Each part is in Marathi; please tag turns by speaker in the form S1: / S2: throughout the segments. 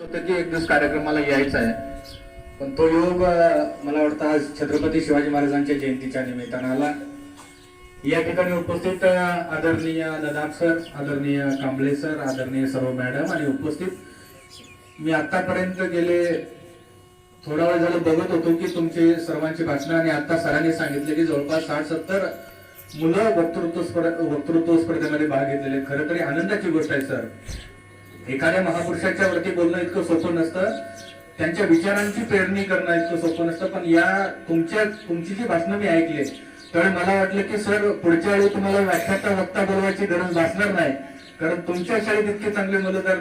S1: होतं की एक दिवस कार्यक्रमाला यायचा आहे. पण तो योग मला वाटतं आज छत्रपती शिवाजी महाराजांच्या जयंतीच्या निमित्तानं आला. या ठिकाणी उपस्थित आदरणीय लडाख सर आदरणीय कांबळे सर आदरणीय सर्व मॅडम आणि उपस्थित मी आतापर्यंत गेले थोडा वेळ झालं बघत होतो की तुमचे सर्वांची भाषणं आणि आता सरांनी सांगितले की जवळपास साठ सत्तर मुलं वक्तृत्व स्पर्धा वक्तृत्व स्पर्धेमध्ये भाग घेतलेले खरं तरी आनंदाची गोष्ट आहे सर. एखाद्या महापुरुषाच्या वरती बोलणं इतकं सोपं नसतं. त्यांच्या विचारांची पेरणी करणं इतकं सोपं नसतं. पण या तुमच्या तुमची जी भाषणं मी ऐकली तर मला वाटलं की सर पुढच्या वेळी तुम्हाला व्याख्याता वक्ता बोलवायची गरज भासणार नाही. कारण तुमच्या शाळेत इतके चांगले मुलं जर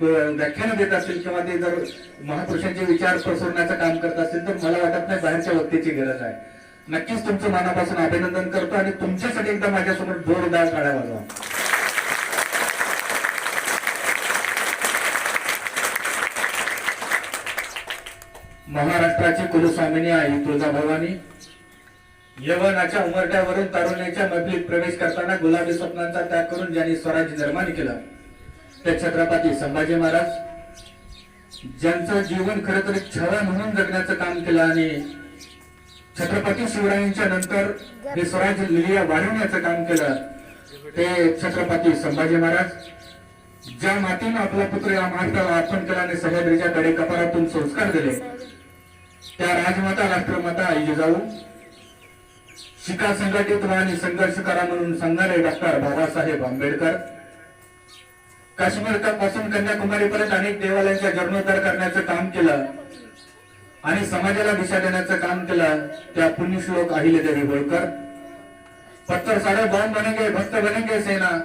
S1: व्याख्यानं देत असतील किंवा ते जर महापुरुषांचे विचार पसरवण्याचं काम करत असतील तर मला वाटत नाही बाहेरच्या वक्त्याची गरज आहे. नक्कीच तुमचं मनापासून अभिनंदन करतो आणि तुमच्यासाठी एकदा माझ्यासमोर जोरदार काढा वाजवा. महाराष्ट्राची कुलस्वामिनी आई तुळजाभवानी यवनाच्या उमरट्यावरून तारुण्याच्या मधलीत प्रवेश करताना गुलाबी स्वप्नांचा त्याग करून ज्यांनी स्वराज्य निर्माण केलं. ते छत्रपती संभाजी महाराज. ज्यांचं जीवन खरं तर छवा म्हणून जगण्याचं काम केलं आणि छत्रपती शिवरायांच्या नंतर हे स्वराज्य लिलिया वाढवण्याचं काम केलं ते छत्रपती संभाजी महाराज. ज्या मातीनं आपला पुत्र या महाराष्ट्राला अर्पण केला आणि सह्याद्रीच्या कडे कपारातून संस्कार दिले. त्या राजमाता राष्ट्रमाता आई जिजाऊ शिका संघटित व्हा आणि संघर्ष करा म्हणून सांगणारे डॉक्टर बाबासाहेब आंबेडकर. काश्मीरपासून कन्याकुमारी पर्यंत अनेक देवालयांचा जीर्णोद्धार करण्याचं काम केलं. आणि समाजाला दिशा देण्याचं काम केलं. त्या पुण्यश्लोक अहिल्यादेवी होळकर पत्थर सारे बॉम्ब बनेंगे भक्त बनेंगे सेना.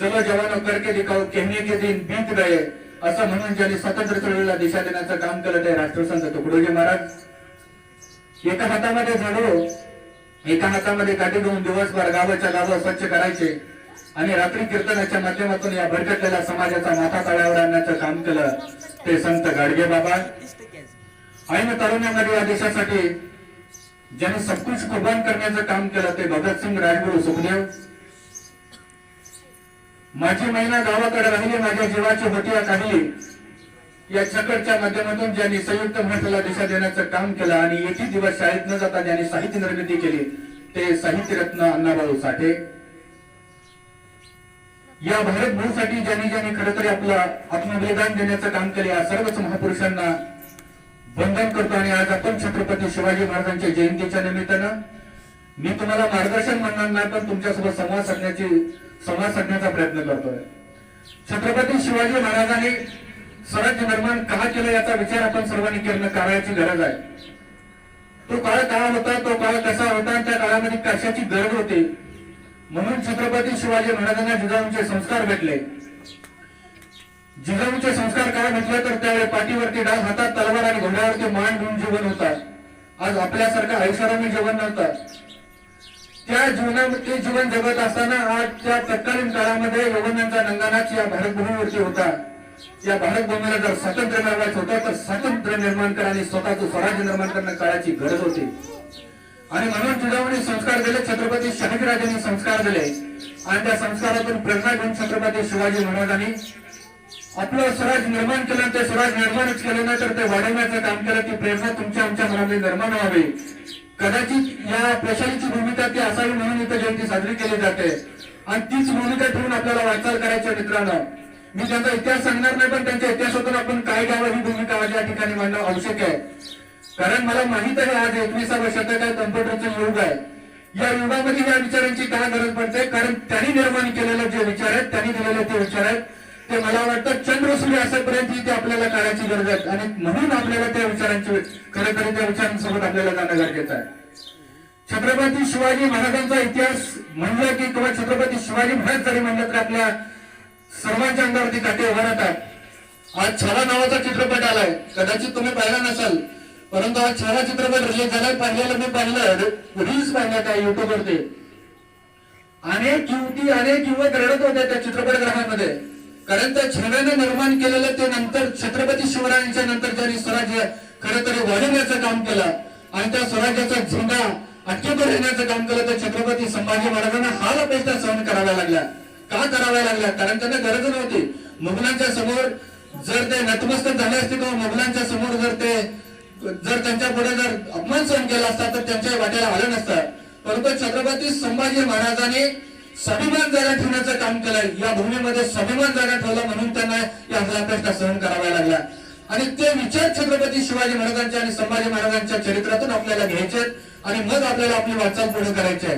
S1: चलो जवानो करके दिखाओ कहने के दिन बीत गए. असं म्हणून ज्यांनी स्वतंत्र चळवळीला दिशा देण्याचं काम केलं ते राष्ट्रसंत तुकडोजी महाराज. एका हातामध्ये झाडू एका हातामध्ये काठी घेऊन दिवसभर गावाच्या गावं स्वच्छ करायचे आणि रात्री कीर्तनाच्या माध्यमातून या भरकटलेल्या समाजाचा माथा तळ्यावर आणण्याचं काम केलं ते संत गाडगे बाबा. ऐन तरुणामध्ये या देशासाठी ज्याने सबकुछ कुर्बान करण्याचं काम केलं ते भगतसिंग राजगुरू सुखदेव. माझी महिना गावाकडे राहिली माझ्या जीवाची होती काढली. या चक्रच्या माध्यमातून ज्यांनी संयुक्त महाराष्ट्राला दिशा देण्याचं काम केलं आणि एकही दिवस शाळेत न जाता ज्यांनी साहित्य निर्मिती केली ते साहित्यरत्न अण्णाभाऊ साठे. या भारत भूसाठी ज्यांनी ज्यांनी खरं तरी आपलं आत्मबलिदान देण्याचं काम केले या सर्वच महापुरुषांना बंधन करतो आणि आज आपण छत्रपती शिवाजी महाराजांच्या जयंतीच्या निमित्तानं मी तुम्हाला मार्गदर्शन म्हणणार नाही पण तुमच्यासोबत संवाद साधण्याची संवाद साधण्याचा प्रयत्न करतोय. छत्रपती शिवाजी महाराजांनी स्वराज्य निर्माण का केलं याचा विचार आपण सर्वांनी करणं करायची गरज आहे. तो काळ काय होता तो काळ कसा होता त्या काळामध्ये कशाची गरज होती? म्हणून छत्रपती शिवाजी महाराजांना जिजाऊंचे संस्कार भेटले. जिजाऊंचे संस्कार काय म्हटलं तर त्यावेळी पाठीवरती डाग हातात तलवार आणि घोड्यावरती मान घेऊन जीवन होता. आज आपल्यासारखं आयुष्याला जीवन नव्हतं. त्या जीवनामध्ये ते जीवन जगत असताना आजच्या तत्कालीन काळामध्ये लोकांचा नंदानाच या भारतभूमीवरती होता. या भारतभूमीला जर स्वातंत्र्य मिळवायचं होतं तर स्वातंत्र्य निर्माण करा आणि स्वतःचं स्वराज्य निर्माण करणं काळाची गरज होती. आणि म्हणून जिजाऊने संस्कार दिले छत्रपती शहाजीराजांनी संस्कार दिले. आणि त्या संस्कारातून प्रेरणा घेऊन छत्रपती शिवाजी महाराजांनी आपलं स्वराज निर्माण केलं ते स्वराज निर्माणच केलं नाही तर ते वाढवण्याचं काम केलं ती प्रेरणा तुमच्या आमच्या मनामध्ये निर्माण व्हावी. कदाचित या प्रशालीची भूमिका ती असावी म्हणून इथं जयंती साजरी केली जाते. आणि तीच भूमिका ठेवून आपल्याला वाटचाल करायची मित्रांनो. मी त्यांचा इतिहास सांगणार नाही पण त्यांच्या इतिहासातून आपण काय घ्यावं ही भूमिका माझ्या या ठिकाणी मांडणं आवश्यक आहे. कारण मला माहीत आहे आज एकविसाव्या शतक आहे कम्प्युटरचं युग आहे. या युगामध्ये या विचारांची काय गरज पडते? कारण त्यांनी निर्माण केलेले जे विचार आहेत त्यांनी दिलेले ते विचार आहेत. ते मला वाटतं चंद्रसूर्य असेपर्यंत ते आपल्याला काढायची गरज आहे. आणि म्हणून आपल्याला त्या विचारांची खरं खरं त्या आपल्याला जाणं गरजेचं आहे. छत्रपती शिवाजी महाराजांचा इतिहास म्हणला की किंवा छत्रपती शिवाजी महाराज जरी म्हणलं तर आपल्या सर्वांच्या अंगावरती काटे उभारतात आज छावा नावाचा चित्रपट आलाय. कदाचित तुम्ही पाहिला नसाल. परंतु आज छावा चित्रपट रिलीज झालाय. पाहिलेलं मी पाहिलं. रील्स पाहिल्या त्या युट्यूबवरती अनेक युवती अनेक युवक रडत होते त्या चित्रपटगृहामध्ये. कारण त्या छाव्याने निर्माण केलेलं ते नंतर छत्रपती शिवरायांच्या नंतर त्यांनी स्वराज्य खरं तरी वाढवण्याचं काम केलं. आणि त्या स्वराज्याचा झेंडा अटकेवर येण्याचं काम केलं तर छत्रपती संभाजी महाराजांना हाल अपेक्षा सहन कराव्या लागल्या. का कराव्या लागल्या? कारण त्यांना गरज नव्हती. मुघलांच्या समोर जर ते नतमस्तक झाले असते किंवा मुघलांच्या समोर जर ते जर त्यांच्या पुढे जर अपमान सहन केला असता तर त्यांच्या वाट्याला आलं नसतं. परंतु छत्रपती संभाजी महाराजांनी स्वाभिमान जागा ठेवण्याचं काम केलं. या भूमीमध्ये स्वाभिमान जागा ठेवला म्हणून त्यांना या हल्लापेष्टा सहन कराव्या लागल्या. आणि ते विचार छत्रपती शिवाजी महाराजांच्या आणि संभाजी महाराजांच्या चरित्रातून आपल्याला घ्यायचे आहेत आणि मग आपल्याला आपली वाटचाल पुढे करायची आहे.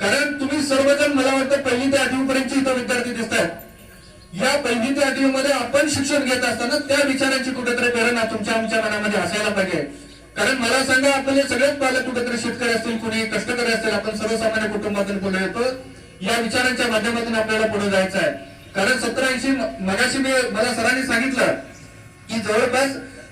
S1: कारण तुम्ही सर्वजण मला वाटतं पहिली ते आठवी पर्यंत इथं विद्यार्थी दिसत आहेत या पहिली ते आठवी मध्ये आपण शिक्षण घेत असताना त्या विचारांची कुठेतरी प्रेरणा तुमच्या आमच्या मनामध्ये असायला पाहिजे. कारण मला सांगा आपले सगळेच पालक कुठेतरी शेतकरी असतील कुणी कष्टकरी असतील आपण सर्वसामान्य कुटुंबातून पुढे येतो या विचारांच्या माध्यमातून आपल्याला पुढे जायचं आहे. कारण सतरा ऐंशी मगाशी मी मला सरांनी सांगितलं की जवळपास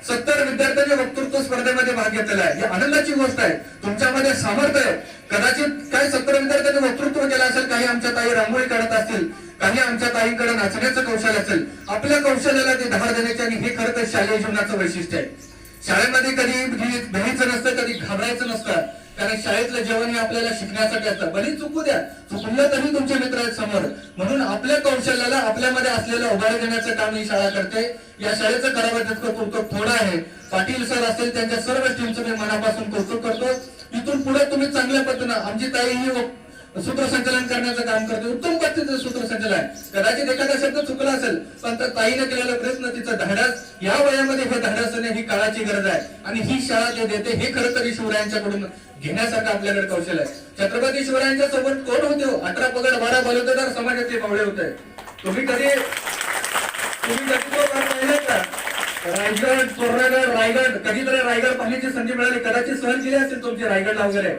S1: सत्तर विद्यार्थ्यांनी वक्तृत्व स्पर्धेमध्ये भाग घेतलेला आहे. ही आनंदाची गोष्ट आहे. तुमच्यामध्ये सामर्थ्य आहे. कदाचित काही सत्तर विद्यार्थ्यांनी वक्तृत्व केलं असेल काही आमच्या ताई रांगोळी काढत असतील काही आमच्या ताईंकडे नाचण्याचं कौशल्य असेल आपल्या कौशल्याला ते धार देण्याचे आणि हे खरं तर शालेय जीवनाचं वैशिष्ट्य आहे. शाळेमध्ये कधी भी- नसतं कधी घाबरायचं नसतं. कारण शाळेतलं जेवण हे आपल्याला शिकण्यासाठी असतं. बरी चुकू द्या. चुकलं तरी तुमचे मित्र आहेत समोर. म्हणून आपल्या कौशल्याला आपल्यामध्ये असलेलं उभारी देण्याचं काम ही शाळा करते. या शाळेचं करावं तितकं कौतुक थोडं आहे. पाटील सर असतील त्यांच्या सर्व टीमचं मी मनापासून कौतुक करतो. इथून पुढे तुम्ही चांगल्या पद्धतीनं आमची ताई ही सूत्रसंचालन करण्याचं काम करते. उत्तम पद्धतीचं सूत्रसंचालन कदाचित एखादा शब्द चुकला असेल पण तर ताईने केलेला प्रयत्न तिचा धाडस या वयामध्ये हे धाडस ही काळाची गरज आहे. आणि ही शाळा ते देते हे खरं तरी शिवरायांच्याकडून घेण्यासारखं आपल्याकडे कौशल्य आहे. छत्रपती शिवरायांच्या सोबत कोण होते हो? अठरा पगड बारा बलुतेदार समाजाचे मावळे होते. तुम्ही कधी तुम्ही कधी का? रायगड तोरणागड रायगड. कधीतरी रायगड पाहण्याची संधी मिळाली. कदाचित सहन केली असेल तुमची रायगडला वगैरे.